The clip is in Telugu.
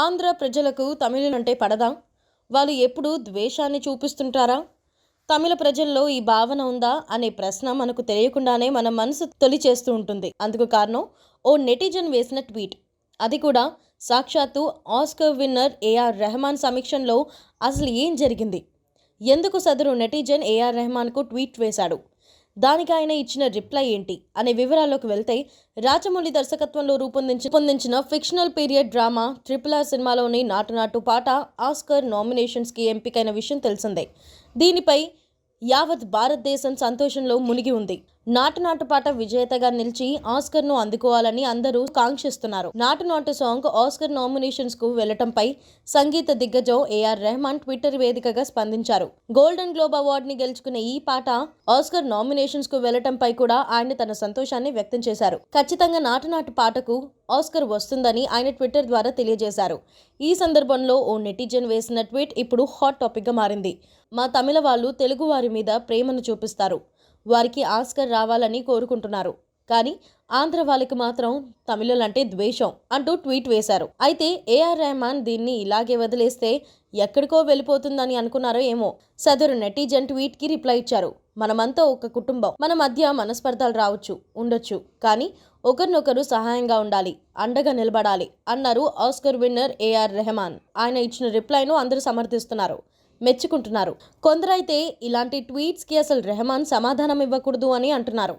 ఆంధ్ర ప్రజలకు తమిళులంటే పడదా? వాళ్ళు ఎప్పుడు ద్వేషాన్ని చూపిస్తుంటారా? తమిళ ప్రజల్లో ఈ భావన ఉందా? అనే ప్రశ్న మనకు తెలియకుండానే మన మనసు తొలి చేస్తూ ఉంటుంది. అందుకు కారణం ఓ నెటిజన్ వేసిన ట్వీట్. అది కూడా సాక్షాత్తు ఆస్కర్ విన్నర్ ఏఆర్ రెహమాన్ సమీక్షంలో అసలు ఏం జరిగింది? ఎందుకు సదరు నెటిజన్ ఏఆర్ రెహమాన్కు ట్వీట్ వేశాడు? దానికి ఆయన ఇచ్చిన రిప్లై ఏంటి? అనే వివరాల్లోకి వెళ్తే రాజమౌళి దర్శకత్వంలో రూపొందించి రూపొందించిన fictional period drama triple R సినిమాలోని నాటు నాటు పాట ఆస్కర్ నామినేషన్స్కి ఎంపికైన విషయం తెలిసిందే. దీనిపై యావత్ భారతదేశం సంతోషంలో మునిగి ఉంది. నాటు నాటు పాట విజేతగా నిలిచి ఆస్కర్ను అందుకోవాలని అందరూ కాంక్షిస్తున్నారు. నాటు నాటు సాంగ్ ఆస్కర్ నామినేషన్స్కు వెళ్ళటంపై సంగీత దిగ్గజం ఏఆర్ రెహమాన్ ట్విట్టర్ వేదికగా స్పందించారు. గోల్డెన్ గ్లోబ్ అవార్డు ని గెలుచుకున్న ఈ పాట ఆస్కర్ నామినేషన్స్కు వెళ్ళటంపై కూడా ఆయన తన సంతోషాన్ని వ్యక్తం చేశారు. ఖచ్చితంగా నాటు నాటు పాటకు ఆస్కర్ వస్తుందని ఆయన ట్విట్టర్ ద్వారా తెలియజేశారు. ఈ సందర్భంలో ఓ నెటిజన్ వేసిన ట్వీట్ ఇప్పుడు హాట్ టాపిక్గా మారింది. మా తమిళ వాళ్ళు తెలుగు వారి మీద ప్రేమను చూపిస్తారు. వారికి ఆస్కర్ రావాలని కోరుకుంటున్నారు. కానీ ఆంధ్ర వాళ్ళకి మాత్రం తమిళులంటే ద్వేషం అంటూ ట్వీట్ వేశారు. అయితే ఏఆర్ రెహమాన్ దీన్ని ఇలాగే వదిలేస్తే ఎక్కడికో వెళ్ళిపోతుందని అనుకున్నారో ఏమో సదరు నెటిజన్ ట్వీట్కి రిప్లై ఇచ్చారు. మనమంతా ఒక కుటుంబం. మన మధ్య మనస్పర్ధలు రావచ్చు ఉండొచ్చు. కానీ ఒకరినొకరు సహాయంగా ఉండాలి అండగా నిలబడాలి అన్నారు ఆస్కర్ విన్నర్ ఏఆర్ రెహమాన్. ఆయన ఇచ్చిన రిప్లైను అందరూ సమర్థిస్తున్నారు. మెచ్చుకుంటున్నారు. కొందరైతే ఇలాంటి ట్వీట్స్కి అసలు రెహమాన్ సమాధానం ఇవ్వకూడదు అని అంటున్నారు.